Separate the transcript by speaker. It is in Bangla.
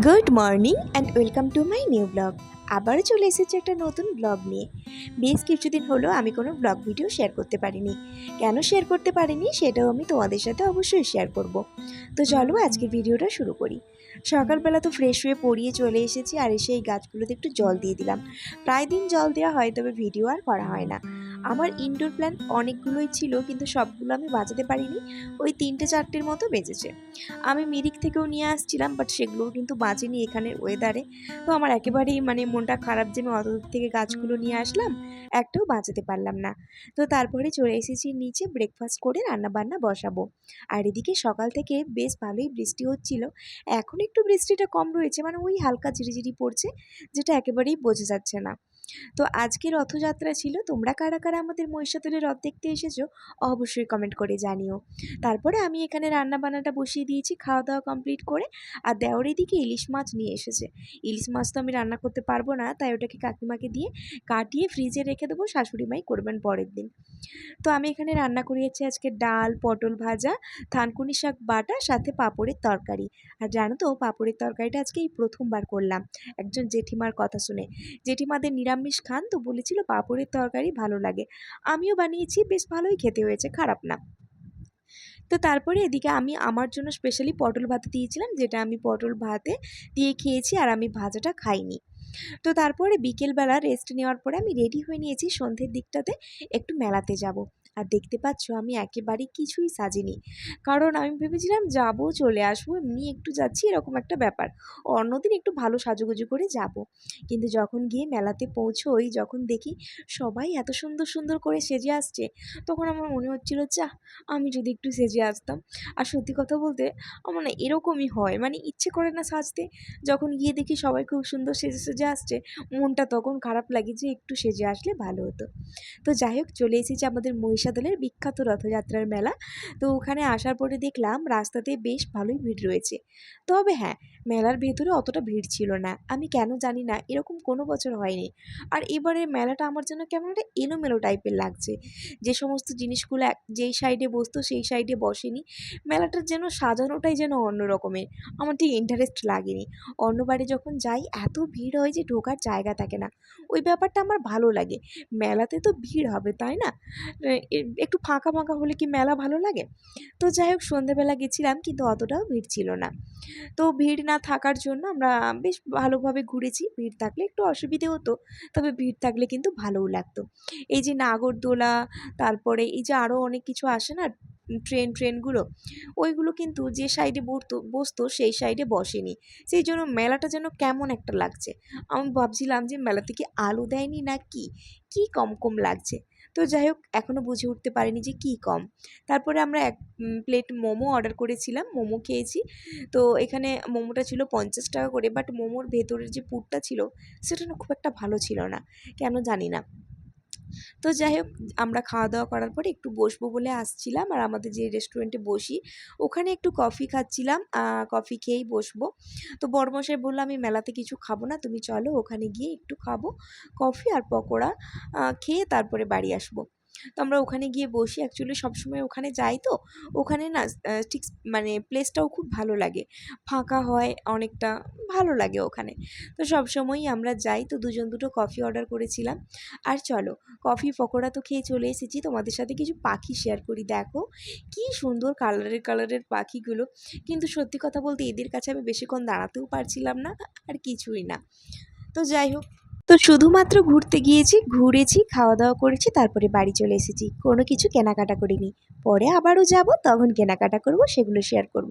Speaker 1: Good morning and welcome to my new blog আবারও চলে এসেছে একটা নতুন ব্লগ নিয়ে। বেশ কিছুদিন হলো আমি কোনো ব্লগ ভিডিও শেয়ার করতে পারিনি। কেন শেয়ার করতে পারিনি সেটাও আমি তোমাদের সাথে অবশ্যই শেয়ার করব। তো চলো আজকের ভিডিওটা শুরু করি। সকালবেলা তো ফ্রেশ হয়ে পড়িয়ে চলে এসেছি আর এসে এই গাছগুলোতে একটু জল দিয়ে দিলাম। প্রায় দিন জল দেওয়া হয় তবে ভিডিও আর করা হয় না। আমার ইনডোর প্ল্যান্ট অনেকগুলোই ছিল, কিন্তু সবগুলো আমি বাজাতে পারিনি। ওই তিনটে চারটের মতো বেজেছে। আমি মিরিক থেকেও নিয়ে আসছিলাম বাট সেগুলোও কিন্তু বাঁচেনি এখানের ওয়েদারে তো আমার একেবারেই মানে মনটা খারাপ যে আমি অত দূর থেকে গাছগুলো নিয়ে আসলাম, একটাও বাঁচাতে পারলাম না। তো তারপরে চলে এসেছি নিচে ব্রেকফাস্ট করে রান্না বান্না বসাবো। আর এদিকে সকাল থেকে বেশ ভালোই বৃষ্টি হচ্ছিল। এখন একটু বৃষ্টিটা কম রয়েছে মানে ওই হালকা ঝিরিঝিরি পড়ছে, যেটা একেবারেই বোঝা যাচ্ছে না। তো আজকে রথযাত্রা ছিল। তোমরা কারা কারা আমাদের মহিষাদলের রথ দেখতে এসেছ অবশ্যই কমেন্ট করে জানিও। তারপরে আমি এখানে রান্না বান্নাটা বসিয়ে দিয়েছি, খাওয়া দাওয়া কমপ্লিট করে। আর দেওয়ার এদিকে ইলিশ মাছ নিয়ে এসেছে। ইলিশ মাছ তো আমি রান্না করতে পারব না, তাই ওটাকে কাকিমাকে দিয়ে কাটিয়ে ফ্রিজে রেখে দেবো, শাশুড়ি মাই করবেন পরের দিন। তো আমি এখানে রান্না করিয়েছি আজকে ডাল, পটল ভাজা, থানকুনি শাক বাটা, সাথে পাঁপড়ের তরকারি। আর জানো তো, পাঁপড়ের তরকারিটা আজকে এই প্রথমবার করলাম। একজন জেঠিমার কথা শুনে। জেঠিমাদের নিরামিষ খান তো বলেছিল পাঁপড়ের তরকারি ভালো লাগে। আমিও বানিয়েছি, বেশ ভালোই খেতে হয়েছে, খারাপ না। তো তারপরে এদিকে আমি আমার জন্য স্পেশালি পটল ভাতে দিয়েছিলাম, যেটা আমি পটল ভাতে দিয়ে খেয়েছি আর আমি ভাজাটা খাইনি। তো তারপরে বিকেলবেলা রেস্ট নেওয়ার পরে আমি রেডি হয়ে নিয়েছি, সন্ধ্যের দিকটাতে একটু মেলাতে যাব। আর দেখতে পাচ্ছ আমি একেবারেই কিছুই সাজিনি। কারণ আমি ভেবেছিলাম যাব, চলে আসব, এমনি একটু যাচ্ছি, এরকম একটা ব্যাপার। অন্যদিন একটু ভালো সাজুগুজু করে যাব। কিন্তু যখন গিয়ে মেলাতে পৌঁছোই, যখন দেখি সবাই এত সুন্দর সুন্দর করে সেজে আসছে, তখন আমার মনে হচ্ছিল যা আমি যদি একটু সেজে আসতাম। আর সত্যি কথা বলতে, আমার না এরকমই হয়। মানে ইচ্ছে করে না সাজতে। যখন গিয়ে দেখি সবাই খুব সুন্দর সেজে সেজে আসছে, মনটা তখন খারাপ লাগে যে একটু সেজে আসলে ভালো হতো। তো যাই হোক, চলে এসেছি আমাদের মহিষাদলের বিখ্যাত রথযাত্রার মেলা। তো ওখানে আসার পরে দেখলাম রাস্তাতে বেশ ভালোই ভিড় রয়েছে। তবে হ্যাঁ মেলার ভেতরে অতটা ভিড় ছিল না। আমি কেন জানি না, এরকম কোনো বছর হয়নি। আর এবারে মেলাটা আমার জন্য কেমন একটা এলোমেলো টাইপের লাগছে। যে সমস্ত জিনিসগুলো যেই সাইডে বসতো, সেই সাইডে বসেনি। মেলাটার যেন সাজানোটাই যেন অন্য রকমের। আমার ঠিক ইন্টারেস্ট লাগেনি। অন্যবারে যখন যাই, এত ভিড় হয় যে ঢোকার জায়গা থাকে না। ওই ব্যাপারটা আমার ভালো লাগে। মেলাতে তো ভিড় হবে, তাই না? একটু ফাঁকা ফাঁকা হলে কি মেলা ভালো লাগে? তো যাই হোক সন্ধেবেলা গেছিলাম, কিন্তু অতটাও ভিড় ছিল না। তো ভিড় না থাকার জন্য আমরা বেশ ভালোভাবে ঘুরেছি। ভিড় থাকলে একটু অসুবিধে হতো, তবে ভিড় থাকলে কিন্তু ভালোও লাগতো। এই যে নাগরদোলা, তারপরে এই যে আরও অনেক কিছু আসে না, ট্রেন, ট্রেনগুলো, ওইগুলো কিন্তু যে সাইডে বসতো বসতো সেই সাইডে বসেনি। সেই জন্য মেলাটা যেন কেমন একটা লাগছে। আমি ভাবছিলাম যে মেলাতে কি আলো দেয়নি না কি কী কম কম লাগছে? তো যাই হোক এখনও বুঝে উঠতে পারিনি যে কি কম। তারপরে আমরা এক প্লেট মোমো অর্ডার করেছিলাম, মোমো খেয়েছি। তো এখানে মোমোটা ছিল পঞ্চাশ টাকা করে বাট মোমোর ভেতরের যে পুরটা ছিল, সেটা না খুব একটা ভালো ছিল না। কেন জানি না। তো যাই হোক, আমরা খাওয়া দাওয়া করার পরে একটু বসবো বলে আসছিলাম। আর আমাদের যে রেস্টুরেন্টে বসি, ওখানে একটু কফি খাচ্ছিলাম। কফি খেয়েই বসবো। তো বড়মশাই বলল, আমি মেলাতে কিছু খাব না, তুমি চলো, ওখানে গিয়ে একটু খাব কফি আর পকোড়া। খেয়ে তারপরে বাড়ি আসব। তো আমরা ওখানে গিয়ে বসি। অ্যাকচুয়ালি সবসময় ওখানে যাই তো। ওখানে না ঠিক মানে প্লেসটাও খুব ভালো লাগে। ফাঁকা হয়, অনেকটা ভালো লাগে ওখানে। তো সবসময়ই আমরা যাই। তো দুজন দুটো কফি অর্ডার করেছিলাম। আর চলো কফি পকোড়া তো খেয়ে চলে এসেছি। তোমাদের সাথে কিছু পাখি শেয়ার করি, দেখো। কি সুন্দর কালারের কালারের পাখিগুলো। কিন্তু সত্যি কথা বলতে এদের কাছে আমি বেশিক্ষণ দাঁড়াতেও পারছিলাম না, আর কিছুই না। তো যাই হোক তো শুধুমাত্র ঘুরতে গিয়েছি, ঘুরেছি খাওয়া দাওয়া করেছি, তারপরে বাড়ি চলে এসেছি। কোনো কিছু কেনাকাটা করিনি। পরে আবারও যাব, তখন কেনাকাটা করব, সেগুলো শেয়ার করব।